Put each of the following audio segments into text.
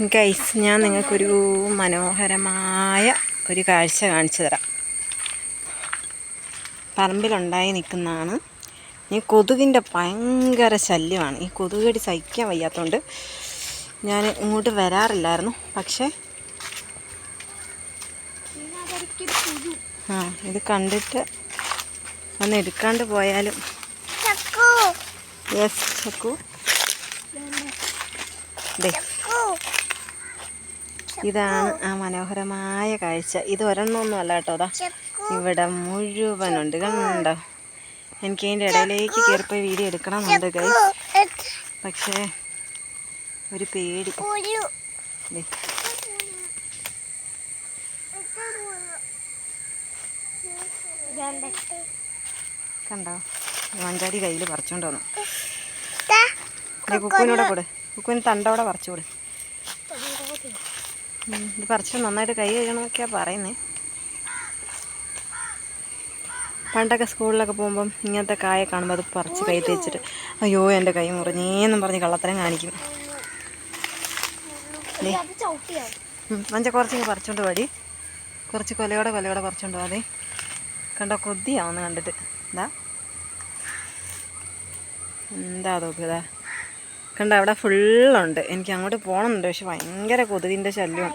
Guys ഞാൻ നിങ്ങൾക്കൊരു മനോഹരമായ ഒരു കാഴ്ച കാണിച്ചു തരാം. പറമ്പിലുണ്ടായി നിൽക്കുന്നതാണ്. ഈ കൊതുകിന്റെ ഭയങ്കര ശല്യമാണ്. ഈ കൊതുകടി സഹിക്കാൻ വയ്യാത്തതുകൊണ്ട് ഞാൻ ഇങ്ങോട്ട് വരാറില്ലായിരുന്നു. പക്ഷേ ആ ഇത് കണ്ടിട്ട് ഒന്ന് എടുക്കാണ്ട് പോയാലും. യെസ് ചക്കു. ദേ ഇതാണ് ആ മനോഹരമായ കാഴ്ച. ഇത് ഒരെണ്ണമൊന്നും അല്ല കേട്ടോ അതാ ഇവിടെ മുഴുവനുണ്ട്. കണ്ടോ? എനിക്ക് അതിന്റെ ഇടയിലേക്ക് കയറിപ്പോയി വീഡിയോ എടുക്കണമെന്നുണ്ട് കൈ പക്ഷേ ഒരു പേടി. കണ്ടോ? മഞ്ചാടി കയ്യിൽ പറിച്ചോണ്ട് വന്നു. കുക്കുവിനോടെ കൊടു. കുക്കുവിന് തണ്ടോടെ പറിച്ചു ഇത് പറിച്ച് നന്നായിട്ട് കൈ കഴുകണമെന്നൊക്കെയാണ് പറയുന്നത് പണ്ടൊക്കെ സ്കൂളിലൊക്കെ പോകുമ്പം ഇങ്ങനത്തെ കായ കാണുമ്പോൾ അത് പറിച്ച് കൈ തേച്ചിട്ട് അയ്യോ എന്റെ കൈ മുറിഞ്ഞേന്നും പറഞ്ഞ് കള്ളത്തരം കാണിക്കും. മഞ്ച കുറച്ച് പറിച്ചോണ്ട് പാടി കുറച്ച് കൊലയോടെ കൊലയോടെ പറിച്ചോണ്ട് പോകാതെ കണ്ടോ കൊതിയാവുന്നു കണ്ടിട്ട്. എന്താ എന്താ നോക്കുക കണ്ട അവിടെ ഫുള്ളുണ്ട്. എനിക്ക് അങ്ങോട്ട് പോകണമെന്നുണ്ട് പക്ഷെ ഭയങ്കര കൊതുകിന്റെ ശല്യം.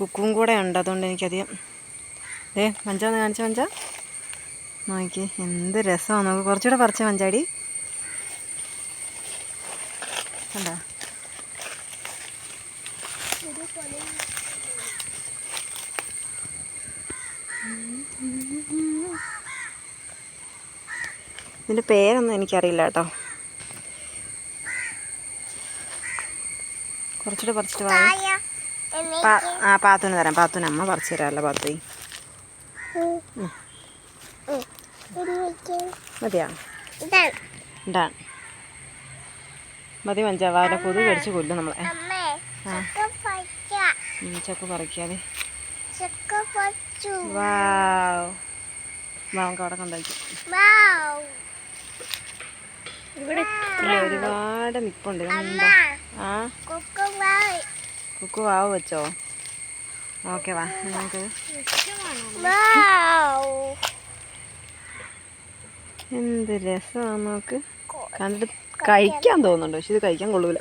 കുക്കും കൂടെ ഉണ്ട്. അതുകൊണ്ട് എനിക്കധികം ഏ മഞ്ച ഒന്ന് കാണിച്ച മഞ്ച. നോക്കി എന്ത് രസമാണ് നോക്ക് കുറച്ചുകൂടെ പറിച്ച മഞ്ചാടി. കണ്ടോ? ഇതിന്റെ പേരൊന്നും എനിക്കറിയില്ല കേട്ടോ. കുറച്ചുകൂടെ പറിച്ചിട്ട് വാ. ആ പാത്തുന് തരാം. പാത്തുന് അമ്മ പറിച്ചു തരാമല്ലോ പാത്തു മതിയാ? മതി മഞ്ചാവാല പൊതു കൊതു കടിച്ച് കൊല്ലും നമ്മളെ. ചക്ക പറിക്കാതെ വാ, നമുക്ക് അവിടെ കൊണ്ടുപോയി. ഇവിടെ ഒരുപാട് നിപ്പുണ്ട്. ആ? കുക്കു വാവ് വെച്ചോ? ഓക്കെ വാ. നമുക്ക് എന്ത് രസമാണ് നമുക്ക്. കണ്ടിട്ട് കഴിക്കാൻ തോന്നുന്നുണ്ട്. പക്ഷെ ഇത് കഴിക്കാൻ കൊള്ളൂല.